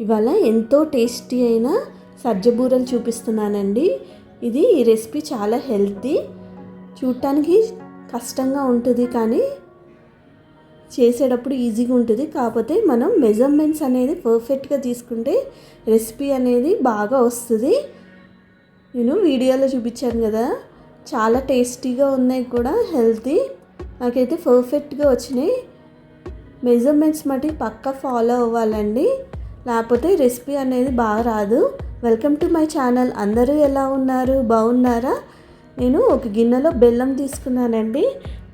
ఇవాళ ఎంతో టేస్టీ అయిన సజ్జబూరలు చూపిస్తున్నానండి. ఇది ఈ రెసిపీ చాలా హెల్తీ. చూడటానికి కష్టంగా ఉంటుంది కానీ చేసేటప్పుడు ఈజీగా ఉంటుంది. కాకపోతే మనం మెజర్మెంట్స్ అనేది పర్ఫెక్ట్గా తీసుకుంటే రెసిపీ అనేది బాగా వస్తుంది. నేను వీడియోలో చూపించాను కదా చాలా టేస్టీగా ఉన్నాయి కూడా హెల్తీ. నాకైతే పర్ఫెక్ట్గా వచ్చినాయి. మెజర్మెంట్స్ మట్టి పక్కా ఫాలో అవ్వాలండి. లేకపోతే రెసిపీ అనేది బాగా రాదు. Welcome to my channel. అందరూ ఎలా ఉన్నారు? బాగున్నారా? నేను ఒక గిన్నెలో బెల్లం తీసుకున్నానండి.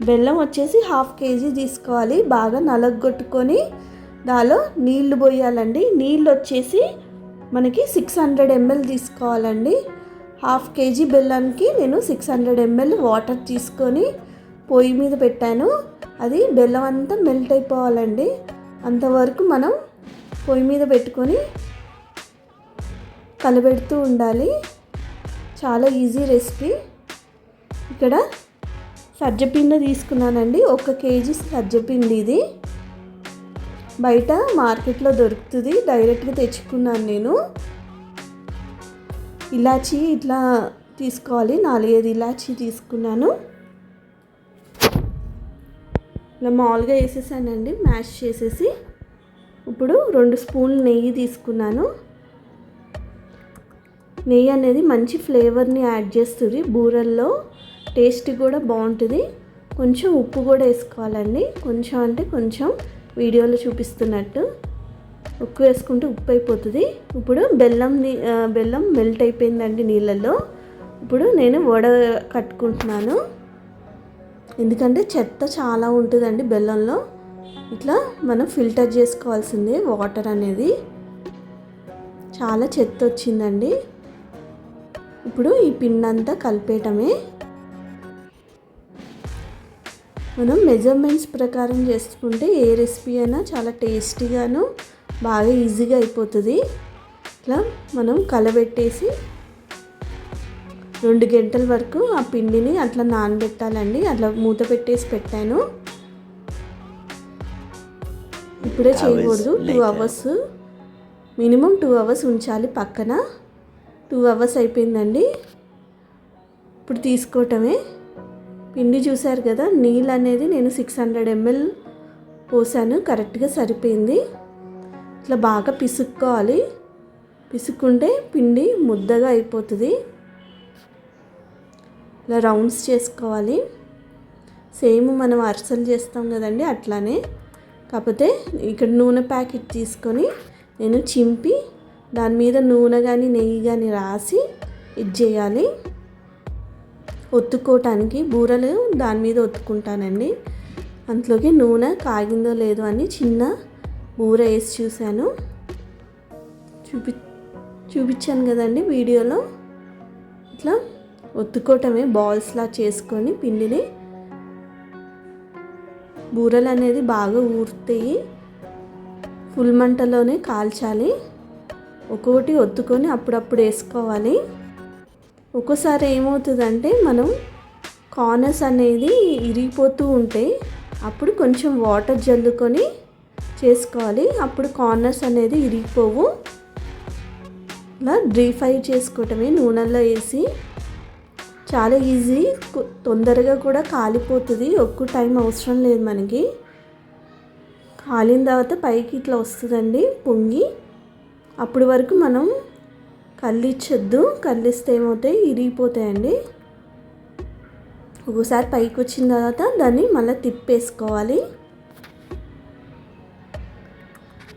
బెల్లం వచ్చేసి హాఫ్ కేజీ తీసుకోవాలి. బాగా నలగొట్టుకొని దానిలో నీళ్ళు పోయాలండి. నీళ్ళు వచ్చేసి మనకి సిక్స్ హండ్రెడ్ ఎంఎల్ తీసుకోవాలండి. హాఫ్ కేజీ బెల్లానికి నేను సిక్స్ హండ్రెడ్ ఎంఎల్ వాటర్ తీసుకొని పొయ్యి మీద పెట్టాను. అది బెల్లం అంతా మెల్ట్ అయిపోవాలండి. అంతవరకు మనం పొయ్యి మీద పెట్టుకొని కలబెడుతూ ఉండాలి. చాలా ఈజీ రెసిపీ. ఇక్కడ సజ్జపిండి తీసుకున్నానండి. ఒక కేజీ సజ్జపిండి ఇది. బయట మార్కెట్లో దొరుకుతుంది. డైరెక్ట్గా తెచ్చుకున్నాను నేను. ఇలాచి ఇట్లా తీసుకోవాలి. నాలుగైదు ఇలాచి తీసుకున్నాను. ఇలా మామూలుగా వేసేసానండి. మ్యాష్ చేసేసి. ఇప్పుడు రెండు స్పూన్లు నెయ్యి తీసుకున్నాను. నెయ్యి అనేది మంచి ఫ్లేవర్ని యాడ్ చేస్తుంది. బూరల్లో టేస్ట్ కూడా బాగుంటుంది. కొంచెం ఉప్పు కూడా వేసుకోవాలండి. కొంచెం అంటే కొంచెం వీడియోలో చూపిస్తున్నట్టు ఉప్పు వేసుకుంటే ఉప్పు అయిపోతుంది. ఇప్పుడు బెల్లం బెల్లం మెల్ట్ అయిపోయిందండి నీళ్ళల్లో. ఇప్పుడు నేను వడ కట్టుకుంటున్నాను. ఎందుకంటే చెత్త చాలా ఉంటుందండి బెల్లంలో. ఇట్లా మనం ఫిల్టర్ చేసుకోవాల్సిందే వాటర్ అనేది. చాలా చెత్త వచ్చిందండి ఇప్పుడు ఈ పిండి అంతా కలిపేయటమే. మనం మెజర్మెంట్స్ ప్రకారం చేసుకుంటే ఏ రెసిపీ అయినా చాలా టేస్టీగాను బాగా ఈజీగా అయిపోతుంది. ఇట్లా మనం కలబెట్టేసి రెండు గంటల వరకు ఆ పిండిని అట్లా నానబెట్టాలండి. అట్లా మూత పెట్టేసి పెట్టాను. ఇప్పుడే చేయకూడదు. Two hours minimum two hours ఉంచాలి పక్కన. టూ అవర్స్ అయిపోయిందండి. ఇప్పుడు తీసుకోవటమే. పిండి చూసారు కదా నీళ్ళు అనేది నేను సిక్స్ హండ్రెడ్ ఎంఎల్ పోసాను. కరెక్ట్గా సరిపోయింది. ఇట్లా బాగా పిసుక్కోవాలి. పిసుక్కుంటే పిండి ముద్దగా అయిపోతుంది. ఇలా రౌండ్స్ చేసుకోవాలి. సేమ్ మనం అరసలు చేస్తాం కదండి అట్లానే. కాకపోతే ఇక్కడ నూనె ప్యాకెట్ తీసుకొని నేను చింపి దాని మీద నూనె కానీ నెయ్యి కానీ రాసి ఇది చేయాలి. ఒత్తుకోవటానికి బూరలు దాని మీద ఒత్తుకుంటానండి. అందులోకి నూనె కాగిందో లేదో అని చిన్న బూర వేసి చూశాను. చూపి చూపించాను కదండి వీడియోలో. ఇట్లా ఒత్తుకోవటమే బాల్స్లా చేసుకొని పిండిని బూరలు అనేది బాగా ఊరుతాయి. ఫుల్ మంటలోనే కాల్చాలి. ఒక్కొక్కటి ఒత్తుకొని అప్పుడప్పుడు వేసుకోవాలి. ఒక్కోసారి ఏమవుతుందంటే మనం కార్నర్స్ అనేది ఇరిగిపోతూ ఉంటాయి. అప్పుడు కొంచెం వాటర్ జల్లుకొని చేసుకోవాలి. అప్పుడు కార్నర్స్ అనేది ఇరిగిపోవు. ఇలా డ్రీ ఫ్రై చేసుకోవటమే నూనెలో వేసి చాలా ఈజీ. తొందరగా కూడా కాలిపోతుంది. ఎక్కువ టైం అవసరం లేదు మనకి. కాలిన తర్వాత పైకి ఇట్లా వస్తుందండి పొంగి. అప్పటి వరకు మనం కల్లిచ్చొద్దు కళ్ళిస్తే ఏమవుతాయి? ఇరిగిపోతాయండి. ఒకసారి పైకి వచ్చిన తర్వాత దాన్ని మళ్ళీ తిప్పేసుకోవాలి.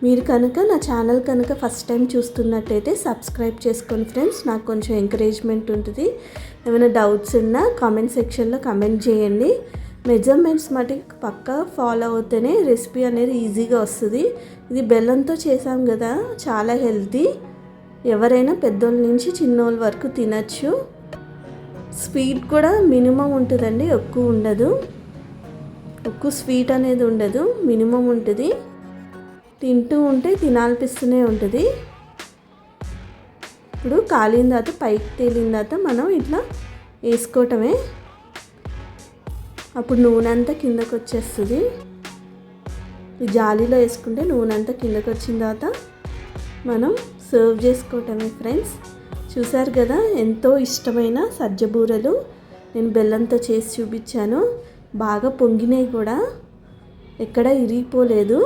మీరు కనుక నా ఛానల్ కనుక ఫస్ట్ టైం చూస్తున్నట్టయితే సబ్స్క్రైబ్ చేసుకోండి ఫ్రెండ్స్. నాకు కొంచెం ఎంకరేజ్మెంట్ ఉంటుంది. ఏమైనా డౌట్స్ ఉన్నా కామెంట్ సెక్షన్లో కమెంట్ చేయండి. మెజర్మెంట్స్ మటుకు పక్కా ఫాలో అవుతేనే రెసిపీ అనేది ఈజీగా వస్తుంది. ఇది బెల్లంతో చేసాం కదా చాలా హెల్తీ. ఎవరైనా పెద్దోళ్ళ నుంచి చిన్నోళ్ళ వరకు తినచ్చు. స్వీట్ కూడా మినిమం ఉంటుందండి ఎక్కువ ఉండదు. ఎక్కువ స్వీట్ అనేది ఉండదు మినిమం ఉంటుంది. తింటూ ఉంటే తినాలనిపిస్తూనే ఉంటుంది. ఇప్పుడు కాలిన తర్వాత పైకి తేలిన తర్వాత మనం ఇట్లా వేసుకోవటమే. అప్పుడు నూనె అంతా కిందకు వచ్చేస్తుంది. ఈ జాలీలో వేసుకుంటే నూనె అంతా కిందకు వచ్చిన తర్వాత మనం సర్వ్ చేసుకోవటమే ఫ్రెండ్స్ చూసారు కదా ఎంతో ఇష్టమైన సజ్జబూరలు నేను బెల్లంతో చేసి చూపించాను. బాగా పొంగినాయి కూడా. ఎక్కడ ఇరిగిపోలేదు.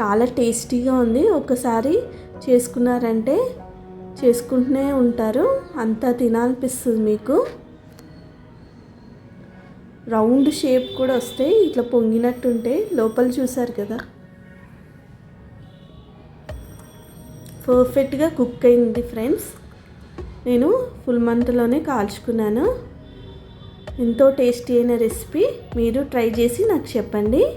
చాలా టేస్టీగా ఉంది. ఒకసారి చేసుకున్నారంటే చేసుకుంటూనే ఉంటారు. అంతా తినాలనిపిస్తుంది మీకు. రౌండ్ షేప్ కూడా వస్తే ఇట్లా పొంగినట్టుంటే లోపల చూసారు కదా. పర్ఫెక్ట్గా కుక్ అయింది ఫ్రెండ్స్. నేను ఫుల్ మంత్లోనే కాల్చుకున్నాను. ఎంతో టేస్టీ అయిన రెసిపీ. మీరు ట్రై చేసి నాకు చెప్పండి.